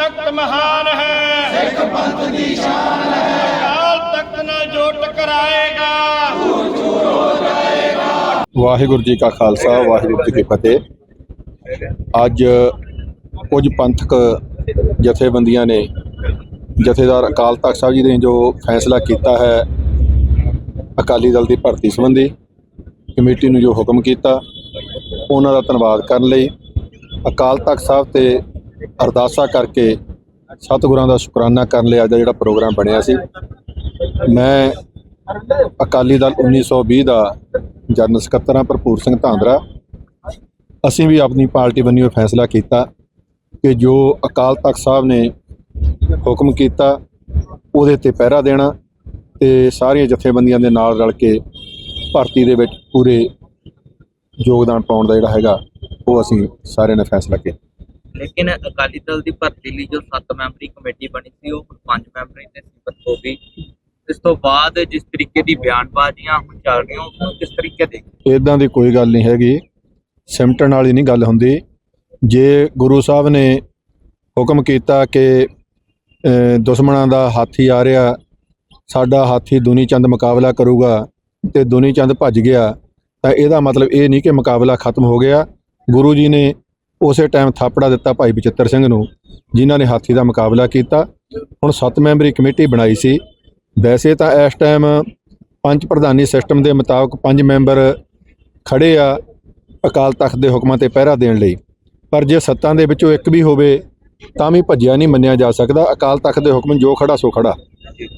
ਤਖਤ ਮਹਾਨ ਹੈ। ਸਿੱਖ ਪੰਥ ਦੀ ਸ਼ਾਨ ਹੈ ਅਕਾਲ ਤਖਤ ਨਾਲ ਜੋ ਟਕਰਾਏਗਾ। ਵਾਹਿਗੁਰੂ ਜੀ ਕਾ ਖਾਲਸਾ, ਵਾਹਿਗੁਰੂ ਜੀ ਕੀ ਫਤਿਹ। ਅੱਜ ਕੁਝ ਪੰਥਕ ਜਥੇਬੰਦੀਆਂ ਨੇ ਜਥੇਦਾਰ ਅਕਾਲ ਤਖਤ ਸਾਹਿਬ ਜੀ ਨੇ ਜੋ ਫੈਸਲਾ ਕੀਤਾ ਹੈ ਅਕਾਲੀ ਦਲ ਦੀ ਭਰਤੀ ਸੰਬੰਧੀ, ਕਮੇਟੀ ਨੂੰ ਜੋ ਹੁਕਮ ਕੀਤਾ, ਉਹਨਾਂ ਦਾ ਧੰਨਵਾਦ ਕਰਨ ਲਈ ਅਕਾਲ ਤਖਤ ਸਾਹਿਬ ਤੇ ਅਰਦਾਸਾ ਕਰਕੇ ਸਤਿਗੁਰਾਂ ਦਾ ਸ਼ੁਕਰਾਨਾ ਕਰਨ ਲਈ ਅੱਜ ਦਾ ਜਿਹੜਾ ਪ੍ਰੋਗਰਾਮ ਬਣਿਆ ਸੀ। ਮੈਂ ਅਕਾਲੀ ਦਲ 1920 ਦਾ ਜਨਰਲ ਸਕੱਤਰ ਹਾਂ, ਭਰਪੂਰ ਸਿੰਘ ਧਾਂਦਰਾ। ਅਸੀਂ ਵੀ ਆਪਣੀ ਪਾਰਟੀ ਬੰਨਿਓ ਫੈਸਲਾ ਕੀਤਾ ਕਿ ਜੋ ਅਕਾਲ ਤਖਤ ਸਾਹਿਬ ਨੇ ਹੁਕਮ ਕੀਤਾ, ਉਹਦੇ ਤੇ ਪਹਿਰਾ ਦੇਣਾ ਤੇ ਸਾਰੀਆਂ ਜਥੇਬੰਦੀਆਂ ਦੇ ਨਾਲ ਰਲ ਕੇ ਭਰਤੀ ਦੇ ਵਿੱਚ ਪੂਰੇ ਯੋਗਦਾਨ ਪਾਉਣ ਦਾ ਜਿਹੜਾ ਹੈਗਾ, ਉਹ ਅਸੀਂ ਸਾਰਿਆਂ ਨੇ ਫੈਸਲਾ ਕੀਤਾ। ਲੇਕਿਨ ਅਕਾਲੀ ਦਲ ਦੀ ਭਰਤੀ ਲਈ ਜੋ 7 ਮੈਂਬਰੀ ਕਮੇਟੀ ਬਣੀ ਸੀ, ਉਹ 5 ਮੈਂਬਰੀ ਤੇ ਸੀਮਤ ਹੋ ਗਈ ਇਸ ਤੋਂ ਬਾਅਦ ਜਿਸ ਤਰੀਕੇ ਦੀ ਬਿਆਨਬਾਜ਼ੀਆਂ ਹੁਣ ਚੱਲ ਰਹੀਆਂ ਉਸ ਕਿਸ ਤਰੀਕੇ ਦੇ? ਇਦਾਂ ਦੀ ਕੋਈ ਗੱਲ ਨਹੀਂ ਹੈਗੀ। ਸਿਮਟਣ ਵਾਲੀ ਨਹੀਂ ਗੱਲ ਹੁੰਦੀ। ਜੇ ਗੁਰੂ ਸਾਹਿਬ ਨੇ ਹੁਕਮ ਕੀਤਾ ਕਿ ਦੁਸ਼ਮਣਾਂ ਦਾ ਹਾਥੀ ਆ ਰਿਹਾ, ਸਾਡਾ ਹਾਥੀ ਦੁਨੀ ਚੰਦ ਮੁਕਾਬਲਾ ਕਰੂਗਾ ਤੇ ਦੁਨੀ ਚੰਦ ਭੱਜ ਗਿਆ, ਤਾਂ ਇਹਦਾ ਮਤਲਬ ਇਹ ਨਹੀਂ ਕਿ ਮੁਕਾਬਲਾ ਖਤਮ ਹੋ ਗਿਆ। ਗੁਰੂ ਜੀ ਨੇ ਉਸੇ ਟਾਈਮ ਥਾਪੜਾ ਦਿੱਤਾ ਭਾਈ ਬਚਿੱਤਰ ਸਿੰਘ ਨੂੰ, ਜਿਨ੍ਹਾਂ ਨੇ ਹਾਥੀ ਦਾ ਮੁਕਾਬਲਾ ਕੀਤਾ। ਹੁਣ ਸੱਤ ਮੈਂਬਰੀ ਕਮੇਟੀ ਬਣਾਈ ਸੀ। ਵੈਸੇ ਤਾਂ ਇਸ ਟਾਈਮ ਪੰਜ ਪ੍ਰਧਾਨੀ ਸਿਸਟਮ ਦੇ ਮੁਤਾਬਕ ਪੰਜ ਮੈਂਬਰ ਖੜੇ ਆ ਅਕਾਲ ਤਖਤ ਦੇ ਹੁਕਮਾਂ ਤੇ ਪਹਿਰਾ ਦੇਣ ਲਈ। ਪਰ ਜੇ ਸੱਤਾਂ ਦੇ ਵਿੱਚੋਂ ਇੱਕ ਵੀ ਹੋਵੇ, ਤਾਂ ਵੀ ਭੱਜਿਆ ਨਹੀਂ ਮੰਨਿਆ ਜਾ ਸਕਦਾ। ਅਕਾਲ ਤਖਤ ਦੇ ਹੁਕਮ ਜੋ ਖੜਾ, ਸੋ ਖੜਾ।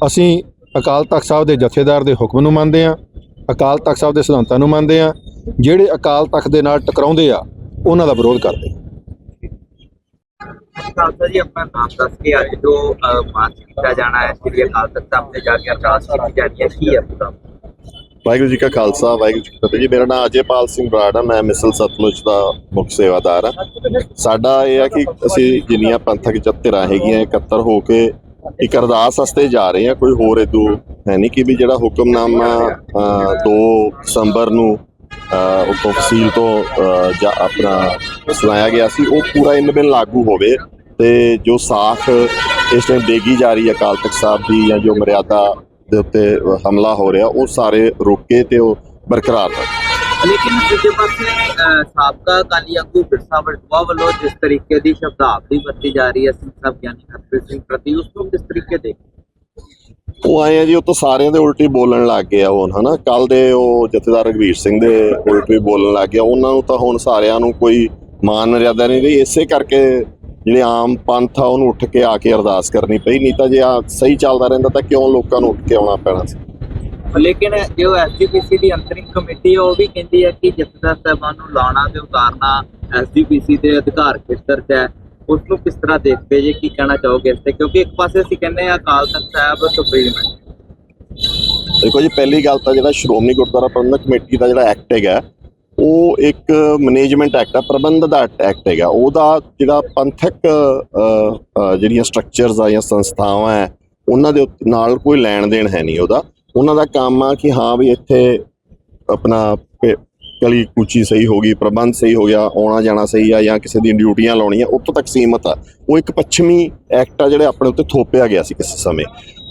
ਅਸੀਂ ਅਕਾਲ ਤਖਤ ਸਾਹਿਬ ਦੇ ਜਥੇਦਾਰ ਦੇ ਹੁਕਮ ਨੂੰ ਮੰਨਦੇ ਆ ਅਕਾਲ ਤਖਤ ਸਾਹਿਬ ਦੇ ਸਿਧਾਂਤਾਂ ਨੂੰ ਮੰਨਦੇ ਆ ਜਿਹੜੇ ਅਕਾਲ ਤਖਤ ਦੇ ਨਾਲ ਟਕਰਾਉਂਦੇ ਆ ਉਹਨਾਂ ਦਾ ਵਿਰੋਧ ਕਰਦੇ ਆ। ਖਾਲਸਾ ਜੀ ਆਪਣਾ ਨਾਮ ਦੱਸ ਕੇ ਅੱਜ ਜੋ ਮਾਰਚ ਕੀਤਾ ਜਾਣਾ ਹੈ ਸ੍ਰੀ ਅਕਾਲ ਤਖਤ ਸਾਹਿਬ ਤੇ ਜਾ ਕੇ ਅਰਦਾਸ ਕੀਤੀ ਜਾਣੀ ਹੈ ਕੀ ਹੈ ਪੂਰਾ ਵਾਹਿਗੁਰੂ ਜੀ ਕਾ ਖਾਲਸਾ ਵਾਹਿਗੁਰੂ ਜੀ ਕੀ ਫਤਿਹ ਜੀ। ਮੇਰਾ ਨਾਮ ਅਜੇਪਾਲ ਸਿੰਘ ਬਰਾੜ ਆ ਮੈਂ ਮਿਸਲ ਸਤਲੁਜ ਦਾ ਮੁੱਖ ਸੇਵਾਦਾਰ ਆ। ਸਾਡਾ ਇਹ ਆ ਕਿ ਅਸੀਂ ਜਿੰਨੀਆਂ ਪੰਥਕ ਜਥੇਰਾਂ ਹੈਗੀਆਂ ਇਕੱਤਰ ਹੋ ਕੇ ਇੱਕ ਅਰਦਾਸ ਵਾਸਤੇ ਜਾ ਰਹੇ ਆ ਕੋਈ ਹੋਰ ਇਦੂ ਹੈ ਨਹੀਂ ਕਿ ਵੀ ਜਿਹੜਾ ਹੁਕਮਨਾਮਾ ਅਹ, 2 ਦਸੰਬਰ ਨੂੰ ਉਹ ਤਫਸੀਲ ਤੋਂ ਜਾਂ ਆਪਣਾ ਸੁਣਾਇਆ ਗਿਆ ਸੀ, ਉਹ ਪੂਰਾ ਇਨ ਬਿਨ ਲਾਗੂ ਹੋਵੇ ਤੇ ਜੋ ਸਾਖ ਇਸ ਟਾਈਮ ਦੇਗੀ ਜਾ ਰਹੀ ਹੈ ਅਕਾਲ ਤਖਤ ਸਾਹਿਬ ਦੀ ਜਾਂ ਜੋ ਮਰਿਆਦਾ ਦੇ ਉੱਤੇ ਹਮਲਾ ਹੋ ਰਿਹਾ, ਉਹ ਸਾਰੇ ਰੋਕੇ ਤੇ ਉਹ ਬਰਕਰਾਰ ਰਹੇ ਲੇਕਿਨ ਦੂਜੇ ਪਾਸੇ ਸਾਬਕਾ ਅਕਾਲੀ ਆਗੂ ਬਿਰਸਾ ਵੜਵਾ ਵੱਲੋਂ ਜਿਸ ਤਰੀਕੇ ਦੀ ਸ਼ਬਦਾਵਲੀ ਵਰਤੀ ਜਾ ਰਹੀ ਹੈ ਸਿੰਘ ਸਾਹਿਬ ਗਿਆਨੀ ਹਰਪ੍ਰੀਤ ਸਿੰਘ ਪ੍ਰਤੀ, ਉਸ ਨੂੰ ਕਿਸ ਤਰੀਕੇ ਦੇ ਉਹ ਆਏ ਆ ਜੀ, ਉਹ ਤਾਂ ਸਾਰਿਆਂ ਦੇ ਉਲਟੀ ਬੋਲਣ ਲੱਗ ਗਿਆ ਹੁਣ, ਹਨਾ? ਕੱਲ ਦੇ ਉਹ ਜਥੇਦਾਰ ਰਘਵੀਰ ਸਿੰਘ ਦੇ ਉਲਟੀ ਬੋਲਣ ਲੱਗ ਗਿਆ। ਉਹਨਾਂ ਨੂੰ ਤਾਂ ਹੁਣ ਸਾਰਿਆਂ ਨੂੰ ਕੋਈ ਮਾਨ ਮਰਿਆਦਾ ਨਹੀਂ ਰਹੀ। ਇਸੇ ਕਰਕੇ ਜਿਹੜੇ ਆਮ ਪੰਥ ਆ, ਉਹਨੂੰ ਉੱਠ ਕੇ ਆ ਕੇ ਅਰਦਾਸ ਕਰਨੀ ਪਈ। ਨਹੀਂ ਤਾਂ ਜੇ ਆ ਸਹੀ ਚੱਲਦਾ ਰਹਿੰਦਾ ਤਾਂ ਕਿਉਂ ਲੋਕਾਂ ਨੂੰ ਉੱਠ ਕੇ ਆਉਣਾ ਪੈਣਾ ਸੀ? ਲੇਕਿਨ ਜੋ ਐਸਜੀਪੀਸੀ ਦੀ ਅੰਤਰਿਮ ਕਮੇਟੀ ਉਹ ਵੀ ਕਹਿੰਦੀ ਹੈ ਕਿ ਜਥੇਦਾਰ ਸਾਹਿਬਾਨ ਨੂੰ ਲਾਉਣਾ ਤੇ ਉਤਾਰਨਾ ਐਸਜੀਪੀਸੀ ਦੇ ਅਧਿਕਾਰ ਖੇਤਰ 'ਚ ਹੈ। ਉਸ ਨੂੰ ਕਿਸ ਤਰ੍ਹਾਂ ਦੇਖਦੇ ਜੇ, ਕੀ ਕਹਿਣਾ ਚਾਹੋਗੇ ਇਸ ਤੇ? ਕਿਉਂਕਿ ਇੱਕ ਪਾਸੇ ਅਸੀਂ ਕਹਿੰਦੇ ਆ ਅਕਾਲ ਤਖਤ ਸਾਹਿਬ ਸੁਪਰੀਮ ਹੈ। ਦੇਖੋ ਜੀ, ਪਹਿਲੀ ਗੱਲ ਤਾਂ ਜਿਹੜਾ ਸ਼੍ਰੋਮਣੀ ਗੁਰਦੁਆਰਾ ਪ੍ਰਬੰਧਕ ਕਮੇਟੀ ਦਾ ਜਿਹੜਾ ਐਕਟ ਹੈਗਾ, ਉਹ ਇੱਕ ਮੈਨੇਜਮੈਂਟ ਐਕਟ ਆ ਪ੍ਰਬੰਧ ਦਾ ਐਕਟ ਹੈਗਾ। ਉਹਦਾ ਜਿਹੜਾ ਪੰਥਕ ਜਿਹੜੀਆਂ ਸਟਰਕਚਰਸ ਆ ਜਾਂ ਸੰਸਥਾਵਾਂ ਹੈ, ਉਹਨਾਂ ਦੇ ਨਾਲ ਕੋਈ ਲੈਣ ਦੇਣ ਹੈ ਨਹੀਂ ਉਹਦਾ। ਉਹਨਾਂ ਦਾ ਕੰਮ ਆ ਕਿ ਹਾਂ ਵੀ ਇੱਥੇ ਆਪਣਾ ਕਲੀ ਕੂਚੀ ਸਹੀ ਹੋ ਗਈ, ਪ੍ਰਬੰਧ ਸਹੀ ਹੋ ਗਿਆ, ਆਉਣਾ ਜਾਣਾ ਸਹੀ ਆ ਜਾਂ ਕਿਸੇ ਦੀਆਂ ਡਿਊਟੀਆਂ ਲਾਉਣੀਆਂ, ਉੱਥੋਂ ਤੱਕ ਸੀਮਤ ਆ। ਉਹ ਇੱਕ ਪੱਛਮੀ ਐਕਟ ਆ ਜਿਹੜਾ ਆਪਣੇ ਉੱਤੇ ਥੋਪਿਆ ਗਿਆ ਸੀ ਕਿਸੇ ਸਮੇਂ।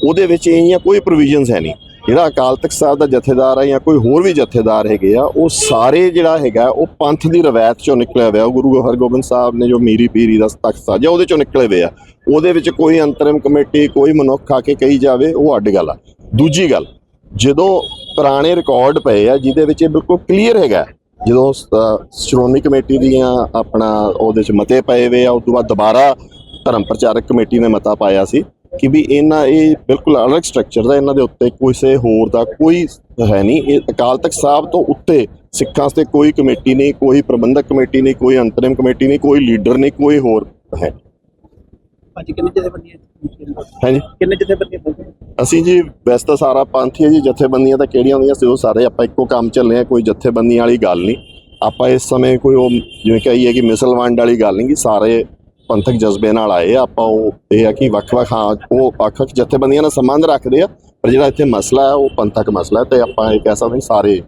ਉਹਦੇ ਵਿੱਚ ਇਹ ਜਾਂ ਕੋਈ ਪ੍ਰੋਵੀਜ਼ਨਸ ਹੈ ਨਹੀਂ। ਜਿਹੜਾ ਅਕਾਲ ਤਖਤ ਸਾਹਿਬ ਦਾ ਜਥੇਦਾਰ ਹੈ ਜਾਂ ਕੋਈ ਹੋਰ ਵੀ ਜਥੇਦਾਰ ਹੈਗੇ ਆ, ਉਹ ਸਾਰੇ ਜਿਹੜਾ ਹੈਗਾ, ਉਹ ਪੰਥ ਦੀ ਰਵਾਇਤ ਚੋਂ ਨਿਕਲਿਆ ਹੋਇਆ। ਉਹ ਗੁਰੂ ਹਰਗੋਬਿੰਦ ਸਾਹਿਬ ਨੇ ਜੋ ਮੀਰੀ ਪੀਰੀ ਦਾ ਤਖਤ ਸਾਜਿਆ ਉਹਦੇ ਚੋਂ ਨਿਕਲੇ ਹੋਏ ਆ। ਉਹਦੇ ਵਿੱਚ ਕੋਈ ਅੰਤਰਿਮ ਕਮੇਟੀ, ਕੋਈ ਮਨੁੱਖ ਆ ਕੇ ਕਹੀ ਜਾਵੇ, ਉਹ ਅੱਡ ਗੱਲ ਆ। ਦੂਜੀ ਗੱਲ ਜਦੋਂ ਪੁਰਾਣੇ ਰਿਕਾਰਡ ਪਏ ਆ ਜਿਹਦੇ ਵਿੱਚ ਇਹ ਬਿਲਕੁਲ ਕਲੀਅਰ ਹੈਗਾ ਜਦੋਂ ਸ਼੍ਰੋਮਣੀ ਕਮੇਟੀ ਦੀਆਂ ਆਪਣਾ ਉਹਦੇ ਚ ਮਤੇ ਪਏ ਹੋਏ ਆ ਉਸ ਤੋਂ ਬਾਅਦ ਦੁਬਾਰਾ ਧਰਮ ਪ੍ਰਚਾਰਕ ਕਮੇਟੀ ਨੇ ਮਤਾ ਪਾਇਆ ਸੀ ਕਿ ਵੀ ਇਹਨਾਂ ਇਹ ਬਿਲਕੁਲ ਅਲੱਗ ਸਟਰਕਚਰ ਦਾ ਇਹਨਾਂ ਦੇ ਉੱਤੇ ਕਿਸੇ ਹੋਰ ਦਾ ਕੋਈ ਹੈ ਨਹੀਂ। ਇਹ ਅਕਾਲ ਤਖਤ ਸਾਹਿਬ ਤੋਂ ਉੱਤੇ ਸਿੱਖਾਂ ਵਾਸਤੇ ਕੋਈ ਕਮੇਟੀ ਨਹੀਂ ਕੋਈ ਪ੍ਰਬੰਧਕ ਕਮੇਟੀ ਨਹੀਂ ਕੋਈ ਅੰਤਰਿਮ ਕਮੇਟੀ ਨਹੀਂ ਕੋਈ ਲੀਡਰ ਨਹੀਂ ਕੋਈ ਹੋਰ ਹੈ ਅੱਜ ਕਿੰਨੇ ਜਥੇਬੰਦੀਆਂ ਹਾਂਜੀ। ਕਿੰਨੇ ਜਥੇਬੰਦੀਆਂ ਅਸੀਂ ਜੀ ਵੈਸੇ ਤਾਂ ਸਾਰਾ ਪੰਥ ਹੀ ਹੈ ਜੀ, ਜਥੇਬੰਦੀਆਂ ਤਾਂ ਕਿਹੜੀਆਂ ਹੁੰਦੀਆਂ ਸੀ, ਉਹ ਸਾਰੇ ਆਪਾਂ ਇੱਕੋ ਕੰਮ ਚੱਲੇ ਆ ਕੋਈ ਜਥੇਬੰਦੀਆਂ ਵਾਲੀ ਗੱਲ ਨਹੀਂ। ਆਪਾਂ ਇਸ ਸਮੇਂ ਕੋਈ ਉਹ ਜਿਵੇਂ ਕਹੀਏ ਕਿ ਮਿਸਲ ਵੰਡ ਵਾਲੀ ਗੱਲ ਨਹੀਂ ਕਿ ਸਾਰੇ ਪੰਥਕ ਜਜ਼ਬੇ ਨਾਲ ਆਏ ਆ, ਆਪਾਂ ਉਹ ਇਹ ਆ ਕਿ ਵੱਖ-ਵੱਖ, ਹਾਂ, ਉਹ ਵੱਖ-ਵੱਖ ਜਥੇਬੰਦੀਆਂ ਨਾਲ ਸੰਬੰਧ ਰੱਖਦੇ ਆ, ਪਰ ਜਿਹੜਾ ਇੱਥੇ ਮਸਲਾ ਹੈ, ਉਹ ਪੰਥਕ ਮਸਲਾ ਹੈ ਤੇ ਆਪਾਂ ਇਹ ਕਹਿ ਸਕਦੇ ਹਾਂ ਸਾਰੇ